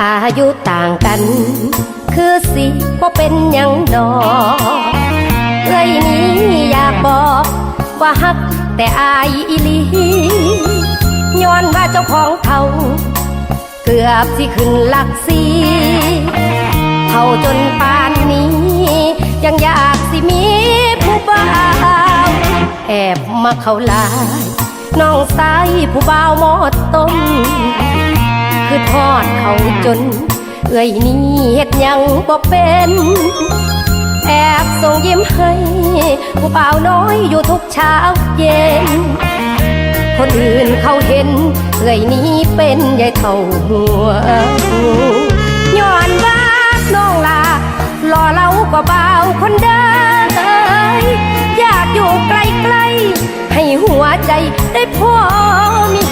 อายุต่างกัน คือสิว่าเป็นยังดอกเอ้ยนี้อยากบอกว่าฮักแต่อายอีหลีย้อนว่าเจ้าของเขาเกือบสิขึ้นหลักสีเท่าจนป่านนี้ ยังอยากสิมีผู้บ่าวแอบมาเขาหลายน้องสายผู้บ่าวหมดต้ม คือทอดเขาจน เอ้ยนี่เฮ็ดยังบ่เป็น แอบส่งยิ้มให้ ผู้บ่าน้อยอยู่ทุกเช้าเย็น คนอื่นเขาเห็น เอ้ยนี้เป็นยายเท่าหัวงูย้อนว่าน้องลาหล่อเรากว่าบ่าวคนเดิมอยากอยู่ใกล้ๆให้หัวใจได้พอมี